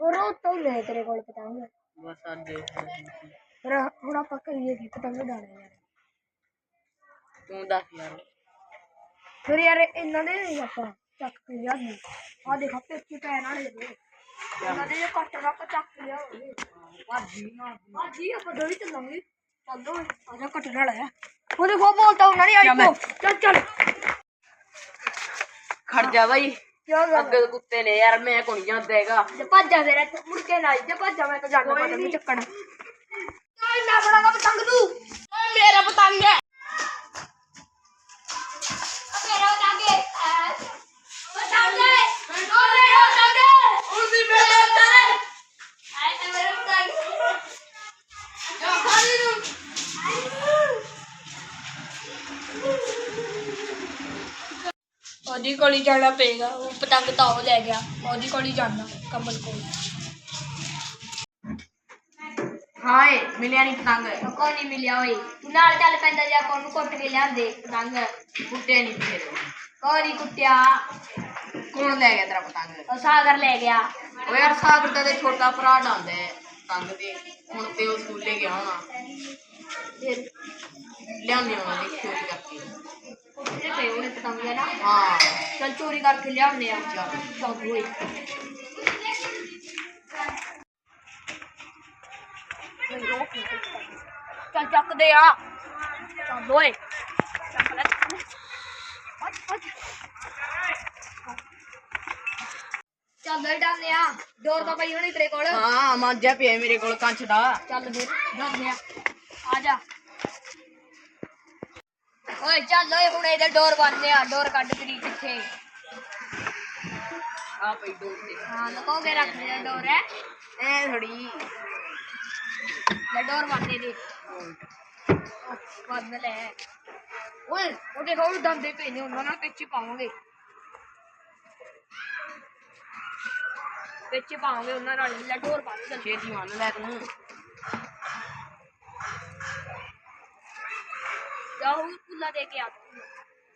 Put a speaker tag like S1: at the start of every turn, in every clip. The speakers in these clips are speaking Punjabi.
S1: ਉਹ ਰੋ ਤੋਂ ਲੈ ਤੇਰੇ ਕੋਲ ਪਤੰਗ
S2: ਬਸ ਅੱਜ
S1: ਫਿਰ ਹੁਣ ਆਪਾਂ ਕਰੀਏ ਕੀ ਪਤੰਗ ਡਾਣਾ ਯਾਰ
S2: ਤੂੰ ਦੱਸ ਯਾਰ।
S1: ਫਿਰ ਯਾਰ ਇਹਨਾਂ ਦੇ ਨੀ ਆਪਾਂ ਚੱਕ ਕੇ ਲਿਆਦੇ ਆ ਦੇਖ ਆਪੇ ਇੱਥੇ ਪੈਰ ਨਾਲ ਦੇ ਇਹਨਾਂ ਦੇ ਜੇ ਕੱਟ ਰੱਖ ਚੱਕ ਲਿਆ ਹੋਵੇ। ਭਾਜੀ ਨਾ। ਭਾਜੀ ਆਪਾਂ ਦੋ ਹੀ ਚੱਲਾਂਗੇ। ਚੱਲ ਦੋ ਆ ਜਾ ਕੱਟ ਨਾਲ ਆ। ਉਹਦੇ ਕੋ ਬੋਲਤਾ ਉਹਨਾਂ ਨੇ ਆਈ ਚੱਲ ਚੱਲ।
S2: ਖੜ ਜਾ ਬਾਈ।
S1: ਗੱਲ
S2: ਅੱਗੇ ਤਾਂ ਕੁੱਤੇ ਨੇ ਯਾਰ ਮੈਂ ਕੋਈ ਨਹੀਂ ਜਾਂਦਾ ਹੈਗਾ?
S1: ਜੇ ਭੱਜਾ ਫਿਰ ਇੱਥੇ ਮੁੜ ਕੇ ਨਾ ਜੇ ਭੱਜਾ ਮੈਂ ਤਾਂ ਜਾਣਾ ਪਤੰਗ ਚੱਕਣ। ਆਈ ਨਾ ਬੜਾਗਾ ਪਤੰਗ ਤੂੰ।
S2: ਮੇਰਾ ਪਤੰਗ ਹੈ।
S1: ਉਹਦੀ ਕੋਲੀ ਜਾਣਾ ਪਏਗਾ ਉਹ ਪਤੰਗ ਤਾਂ ਉਹ ਲੈ ਗਿਆ ਉਹਦੀ ਕੋਲੀ ਜਾਣਾ ਕਮਲ ਕੋਲ।
S2: ਹਾਏ ਮਿਲਿਆ ਨਹੀਂ ਪਤੰਗ।
S1: ਕੋਈ ਨਹੀਂ ਮਿਲਿਆ ਓਏ। ਤੂੰ ਨਾਲ ਚੱਲ ਪੈਂਦਾ ਜਾ ਕੋਲ ਨੂੰ ਕੁੱਟ ਕੇ ਲਿਆਂਦੇ ਪਤੰਗ।
S2: ਕੁੱਤੇ ਨਹੀਂ ਫੇਰ
S1: ਕੋਈ ਨਹੀਂ ਕੁੱਟਿਆ।
S2: ਕੌਣ ਲੈ ਗਿਆ ਤੇਰਾ ਪਤੰਗ?
S1: ਉਹ ਸਾਗਰ ਲੈ ਗਿਆ।
S2: ਉਹ ਯਾਰ ਸਾਗਰ ਦਾ ਤੇ ਛੋਟਾ ਭਰਾ ਡਾਂਦਾ ਹੈ ਪਤੰਗ ਦੇ ਹੁਣ ਤੇ ਉਹ ਸਕੂਲੇ ਗਿਆ ਹੋਣਾ।
S1: ਫਿਰ
S2: ਲਿਆਉਂਦੇ ਉਹਨਾਂ ਦੇ ਚੋਰੀ ਕਰਕੇ।
S1: ਕੁੱਟੇ ਪਏ ਉਹਨੇ ਪਤੰਗ ਹੈ ਨਾ
S2: ਹਾਂ।
S1: ਚੱਲ ਚੋਰੀ ਕਰਕੇ ਲਿਆਉਂਦੇ ਆ।
S2: ਚੱਲ
S1: ਚੱਲ ਓਏ ਚੱਲ ਚੱਕਦੇ ਆ। ਚੱਲ ਓਏ। ਚੱਕ ਲੈ ਲੈ। ਚੱਲ ਓਏ ਡਾਂਦੇ ਆ। ਡੋਰ ਤਾਂ ਪਈ ਹੋਣੀ ਤੇਰੇ ਕੋਲ।
S2: ਹਾਂ ਮਾਂਜਾ ਪਿਆ ਮੇਰੇ ਕੋਲ ਕੰਚ ਦਾ।
S1: ਚੱਲ ਫਿਰ ਡਾਂਦੇ ਆ। ਆ ਜਾ। ਓਏ ਚੱਲ ਓਏ ਹੁਣ ਇਹਦੇ ਡੋਰ ਬੰਨਦੇ ਆ ਡੋਰ ਕੱਢ ਤੇਰੀ ਕਿੱਥੇ
S2: ਆ ਪਈ ਦੋ ਤੇ।
S1: ਹਾਂ ਲਕੋ ਕੇ ਰੱਖ ਦੇ ਡੋਰ ਹੈ?
S2: ਐ ਥੋੜੀ
S1: ਲੈ ਡੋਰ ਬੰਨਦੇ ਦੇ ਬੰਨ ਲੈ। ਓਏ ਉਹ ਦੇਖੋ ਉਹ ਦੰਦੇ ਪਏ ਨੇ ਉਹਨਾਂ ਨਾਲ ਪਿੱਛੇ ਪਾਵਾਂਗੇ ਪਿੱਛੇ ਪਾਵਾਂਗੇ ਉਹਨਾਂ ਨਾਲ ਲੈ ਡੋਰ ਬੰਨ
S2: ਛੇਤੀ ਮੰਨ ਲੈ ਤੂੰ।
S1: जाओ खुला दे के आप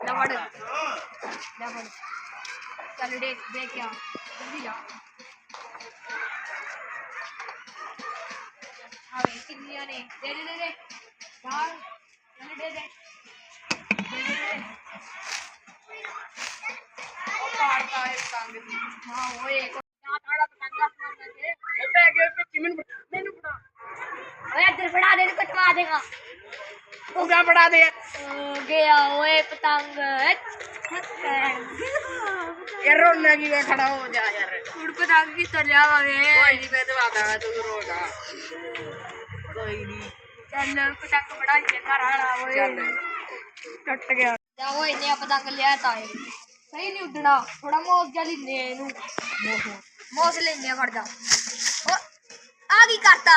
S1: लवड़ लवड़. चल दे दे के आप जल्दी जाओ हाँ भाई कितनी आने दे दे दे
S2: दे.
S1: यार चल दे दे.
S2: हाँ वो एक मेनू बना अरे
S1: इधर बना दे कटवा देगा पूरा बढ़ा दे। गया ओए पतंग। यार रोने की मैं खड़ा हो जा यार। उड़ पतंग की तलिया वाले कोई नहीं मैं दबा दूँगा तू रोना। कोई नहीं। चल पतंग बढ़ा के घर आना ओए। टट गया। जाओ इन्हें पतंग ले आता है सही नहीं उड़ना थोड़ा मौज जा लेने इनू। मौज। लेने खड़ जा। ओ आ करता।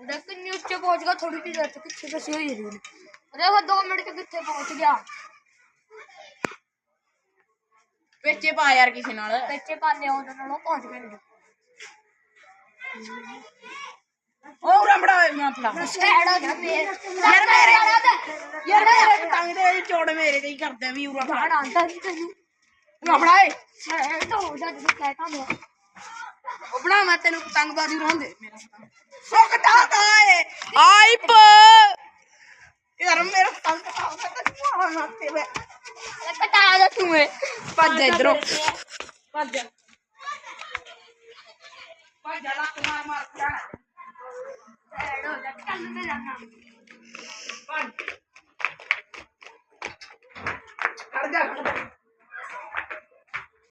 S1: लेकिन पहुँच गया थोड़ी देर
S2: तक छह बस यही रही
S1: देखो दो मिनट के कितने पहुँच गया।
S2: पेचे पा यार किसी नाल। पेचे
S1: पा ले उधर नाल
S2: पहुँच गए ओ रमड़ा मैं अपना। हेड यार मेरे यार मेरे टंग दे चोड़
S1: मेरे ते ही करदा
S2: भी उरा फाड़
S1: आंदा भी तैनू रमड़ा हेड हो
S2: जा जैसे कहता मैं अपना मैं तेनू पतंगबाजी रहंदे मेरा सोखता है। आई पर यार मेरा तन तो कटा
S1: नाते में कटा आ
S2: जा तुम्हें पद दे इधर पद दे। पद जला
S1: तुम्हारा मार क्या? एडो लटका ले
S2: जाना पद कर जा